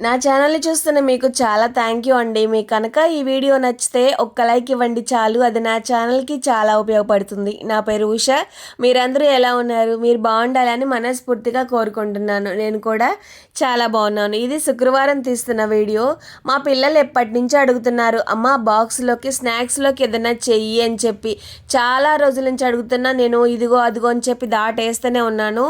నా ఛానల్ని చూస్తున్న మీకు చాలా థ్యాంక్ యూ అండి. మీకు కనుక ఈ వీడియో నచ్చితే ఒక్క లైక్ ఇవ్వండి చాలు. అది నా ఛానల్కి చాలా ఉపయోగపడుతుంది. నా పేరు ఉష. మీరందరూ ఎలా ఉన్నారు? మీరు బాగుండాలని మనస్ఫూర్తిగా కోరుకుంటున్నాను. నేను కూడా చాలా బాగున్నాను. ఇది శుక్రవారం తీస్తున్న వీడియో. మా పిల్లలు ఎప్పటి నుంచి అడుగుతున్నారు? అమ్మ బాక్స్లోకి స్నాక్స్లోకి ఏదైనా చెయ్యి అని చెప్పి. చాలా రోజుల నుంచి అడుగుతున్నా నేను ఇదిగో అదిగో అని చెప్పి దాటేస్తూనే ఉన్నాను.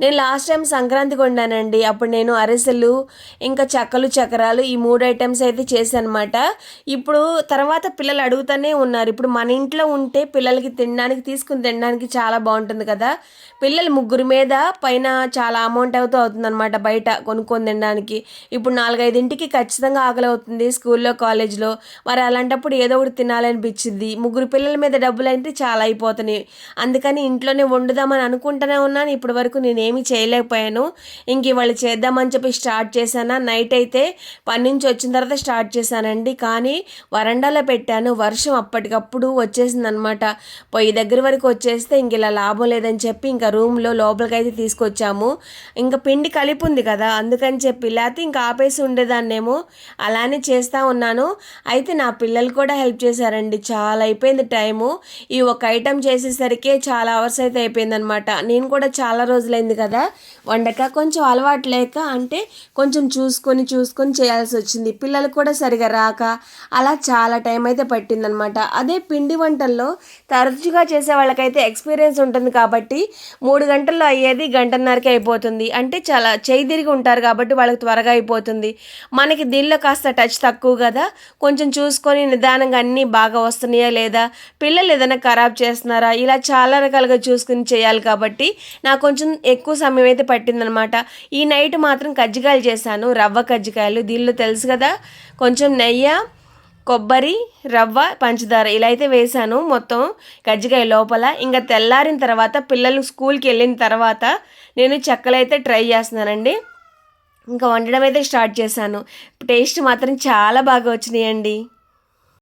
నేను లాస్ట్ టైం సంక్రాంతికి వండానండి అప్పుడు నేను అరిసెలు ఇంకా చక్కలు చక్రాలు ఈ మూడు ఐటమ్స్ అయితే చేశానమాట. ఇప్పుడు తర్వాత పిల్లలు అడుగుతూనే ఉన్నారు. ఇప్పుడు మన ఇంట్లో ఉంటే పిల్లలకి తినడానికి తీసుకుని తినడానికి చాలా బాగుంటుంది కదా. పిల్లలు ముగ్గురు మీద పైన చాలా అమౌంట్ అవుతూ అవుతుందన్నమాట బయట కొనుక్కొని తినడానికి. ఇప్పుడు నాలుగైదింటికి ఖచ్చితంగా ఆకలి అవుతుంది స్కూల్లో కాలేజ్లో. మరి అలాంటప్పుడు ఏదో ఒకటి తినాలనిపించింది ముగ్గురు పిల్లల మీద డబ్బులు అయితే చాలా అయిపోతున్నాయి. అందుకని ఇంట్లోనే వండుదామని అనుకుంటూనే ఉన్నాను. ఇప్పటి వరకు నేనేమి చేయలేకపోయాను. ఇంక ఇవాళ చేద్దామని చెప్పి స్టార్ట్ చేశాను? నైట్ నైట్ అయితే పని నుంచి వచ్చిన తర్వాత స్టార్ట్ చేశానండి. కానీ వరండాలో పెట్టాను. వర్షం అప్పటికప్పుడు వచ్చేసింది అనమాట పొయ్యి దగ్గర వరకు వచ్చేస్తే ఇంక ఇలా లాభం లేదని చెప్పి ఇంకా రూమ్లో లోపలికి అయితే తీసుకొచ్చాము. ఇంకా పిండి కలిపి ఉంది కదా అందుకని చెప్పి. లేకపోతే ఇంకా ఆపేసి ఉండేదాన్నేమో అలానే చేస్తూ ఉన్నాను. అయితే నా పిల్లలు కూడా హెల్ప్ చేశారండి. చాలా అయిపోయింది టైము. ఈ ఒక ఐటెం చేసేసరికి చాలా అవర్స్ అయితే అయిపోయిందనమాట నేను కూడా చాలా రోజులైంది కదా వండక కొంచెం అలవాటు లేక అంటే కొంచెం చూసుకుని చూసుకొని చూసుకొని చేయాల్సి వచ్చింది. పిల్లలు కూడా సరిగా రాక అలా చాలా టైం అయితే పట్టిందనమాట అదే పిండి వంటల్లో తరచుగా చేసే వాళ్ళకైతే ఎక్స్పీరియన్స్ ఉంటుంది కాబట్టి మూడు గంటల్లో అయ్యేది గంటన్నరకి అయిపోతుంది. అంటే చాలా చేయి తిరిగి ఉంటారు కాబట్టి వాళ్ళకి త్వరగా అయిపోతుంది. మనకి దీనిలో కాస్త టచ్ తక్కువ కదా. కొంచెం చూసుకొని నిదానంగా అన్నీ బాగా వస్తున్నాయా లేదా? పిల్లలు ఏదైనా ఖరాబ్ చేస్తున్నారా? ఇలా చాలా రకాలుగా చూసుకుని చేయాలి కాబట్టి నాకు కొంచెం ఎక్కువ సమయం అయితే పట్టిందనమాట ఈ నైట్ మాత్రం కజ్జికాయలు చేశాను రవ్వ కజ్జికాయలు దీనిలో తెలుసు కదా కొంచెం నెయ్యి కొబ్బరి రవ్వ పంచదార ఇలా అయితే వేసాను మొత్తం కజ్జికాయ లోపల. ఇంకా తెల్లారిన తర్వాత పిల్లలు స్కూల్కి వెళ్ళిన తర్వాత నేను చెక్కలు అయితే ట్రై చేస్తున్నానండి. ఇంకా వండడం అయితే స్టార్ట్ చేశాను. టేస్ట్ మాత్రం చాలా బాగా వచ్చినాయండి.